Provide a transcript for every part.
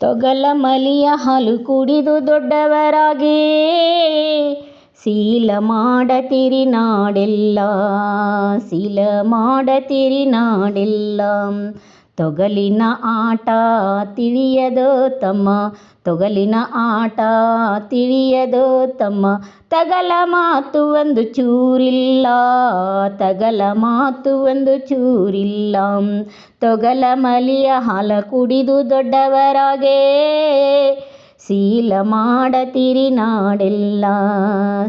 ತೊಗಲ ಮಲಿಯ ಹಾಲು ಕುಡಿದು ದೊಡ್ಡವರಾಗಿ. ಶೀಲ ಮಾಡತಿರಿ ನಾಡೆಲ್ಲ ಶೀಲ ಮಾಡತಿರಿ ನಾಡೆಲ್ಲ. ತೊಗಲಿನ ಆಟ ತಿಳಿಯದೋ ತಮ್ಮ. ತೊಗಲಿನ ಆಟ ತಿಳಿಯದೋ ತಮ್ಮ. ತಗಲ ಮಾತು ಒಂದು ಚೂರಿಲ್ಲ. ತಗಲ ಮಾತು ಒಂದು ಚೂರಿಲ್ಲ. ತೊಗಲ ಮಲಿಯ ಹಾಲ ಕುಡಿದು ದೊಡ್ಡವರಾಗೆ. ಶೀಲ ಮಾಡತಿರಿ ನಾಡೆಲ್ಲ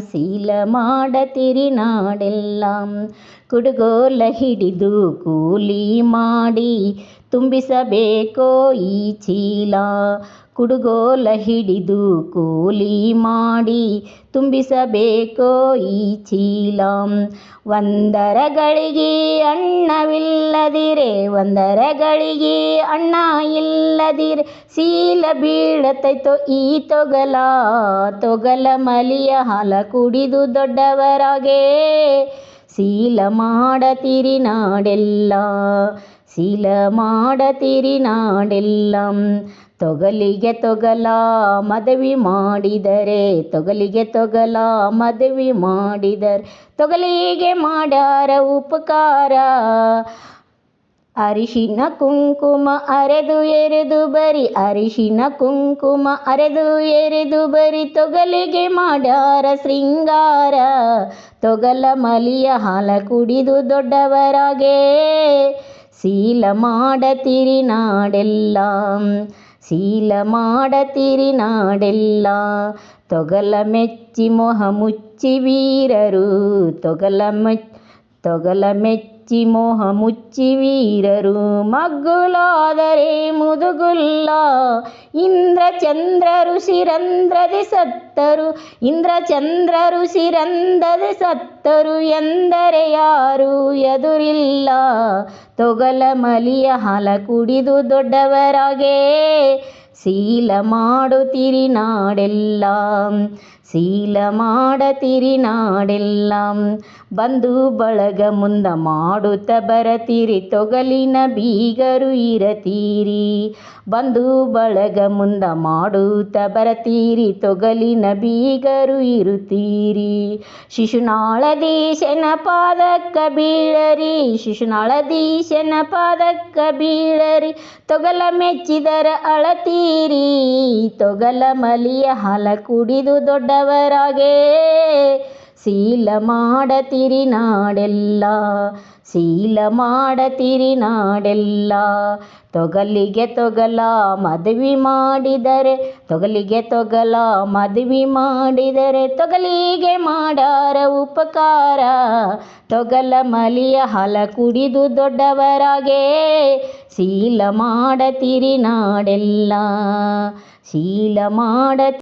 ಸೀಲ ಮಾಡತಿರಿ ನಾಡೆಲ್ಲ ಕುಡುಗೋಲ ಹಿಡಿದು ಕೂಲಿ ಮಾಡಿ ತುಂಬಿಸಬೇಕೋ ಈ ಚೀಲ ಕುಡುಗೋಲ ಹಿಡಿದು ಕೂಲಿ ಮಾಡಿ ತುಂಬಿಸಬೇಕೋ ಈ ಚೀಲ. ಒಂದರ ಗಳಿಗೆ ಅಣ್ಣವಿಲ್ಲದಿರೆ ಒಂದರ ಗಳಿಗೆ ಅಣ್ಣ ಇಲ್ಲದಿರೆ. ಸೀಲ ಬೀಳತೈತೋ ಈ ತೊಗಲ ತೊಗಲ ಮಲಿಯ ಹಾಲ ಕುಡಿದು ದೊಡ್ಡವರಾಗೆ. ಸೀಲ ಮಾಡತಿರಿ ನಾಡೆಲ್ಲ, ಸೀಲ ಮಾಡತಿರಿ ನಾಡೆಲ್ಲ. ತೊಗಲಿಗೆ ತೊಗಲ, ಮದುವೆ ಮಾಡಿದರೆ ತೊಗಲಿಗೆ ತೊಗಲ, ಮದುವೆ ಮಾಡಿದರೆ ತೊಗಲಿಗೆ ಮಾಡ್ಯಾರ ಉಪಕಾರ. ಅರಿಶಿನ ಕುಂಕುಮ ಅರೆದು ಎರೆದು ಬರಿ, ಅರಿಶಿನ ಕುಂಕುಮ ಅರೆದು ಎರೆದು ಬರಿ, ತೊಗಲಿಗೆ ಮಾಡಾರ ಶೃಂಗಾರ. ತೊಗಲ ಮಲಿಯ ಹಾಲ ಕುಡಿದು ದೊಡ್ಡವರಾಗೆ ಸೀಲ ಮಾಡತಿರಿ ನಾಡೆಲ್ಲ. ಶೀಲ ಮಾಡತಿರಿ ನಾಡೆಲ್ಲ ತೊಗಲ ಮೆಚ್ಚಿ ಮೊಹ ಮುಚ್ಚಿ ವೀರರು ತೊಗಲ ಮೆಚ್ಚಿ ತೊಗಲ ಮೆಚ್ಚಿ ಮೋಹ ಮುಚ್ಚಿ ವೀರರು ಮಗ್ಗುಲಾದರೆ ಮುದುಗುಲ್ಲ. ಇಂದ್ರ ಚಂದ್ರರು ಶಿರಂದ್ರದಿ ಸತ್ತರು ಇಂದ್ರ ಚಂದ್ರರು ಶಿರಂದದಿ ಸತ್ತರು ಎಂದರೆ ಯಾರು ಎದುರಿಲ್ಲ. ತೊಗಲ ಮಲಿಯ ಹಲ ಕುಡಿದು ದೊಡ್ಡವರಾಗೇ ಶೀಲ ಮಾಡುತ್ತಿರಿ ನಾಡೆಲ್ಲ. ಶೀಲ ಮಾಡತಿರಿ ನಾಡೆಲ್ಲ ಬಂಧು ಬಳಗ ಮುಂದ ಮಾಡುತ್ತ ಬರತೀರಿ ತೊಗಲಿನ ಬೀಗರು ಇರತೀರಿ. ಬಂಧು ಬಳಗ ಮುಂದ ಮಾಡುತ್ತ ಬರತೀರಿ ತೊಗಲಿನ ಬೀಗರು ಇರುತ್ತೀರಿ. ಶಿಶುನಾಳದೀಶನ ಪಾದಕ್ಕ ಬೀಳರಿ ಶಿಶುನಾಳದೀಶನ ಪಾದಕ್ಕ ಬೀಳರಿ, ತೊಗಲ ಮೆಚ್ಚಿದರ ಅಳತೀರಿ. ತೊಗಲ ಮಲಿಯ ಹಲ ಕುಡಿದು ದೊಡ್ಡವರಾಗೆ ಸೀಲ ಮಾಡತಿರಿ ನಾಡೆಲ್ಲ, ಸೀಲ ಮಾಡತಿರಿ ನಾಡೆಲ್ಲ. ತೊಗಲಿಗೆ ತೊಗಲ ಮದುವೆ ಮಾಡಿದರೆ, ತೊಗಲಿಗೆ ತೊಗಲ ಮದುವೆ ಮಾಡಿದರೆ, ತೊಗಲಿಗೆ ಮಾಡಾರ ಉಪಕಾರ. ತೊಗಲ ಮಲಿಯ ಹಲ ಕುಡಿದು ದೊಡ್ಡವರಾಗೆ. ಶೀಲ ಮಾಡತಿರಿ ನಾಡೆಲ್ಲ ಶೀಲ ಮಾಡ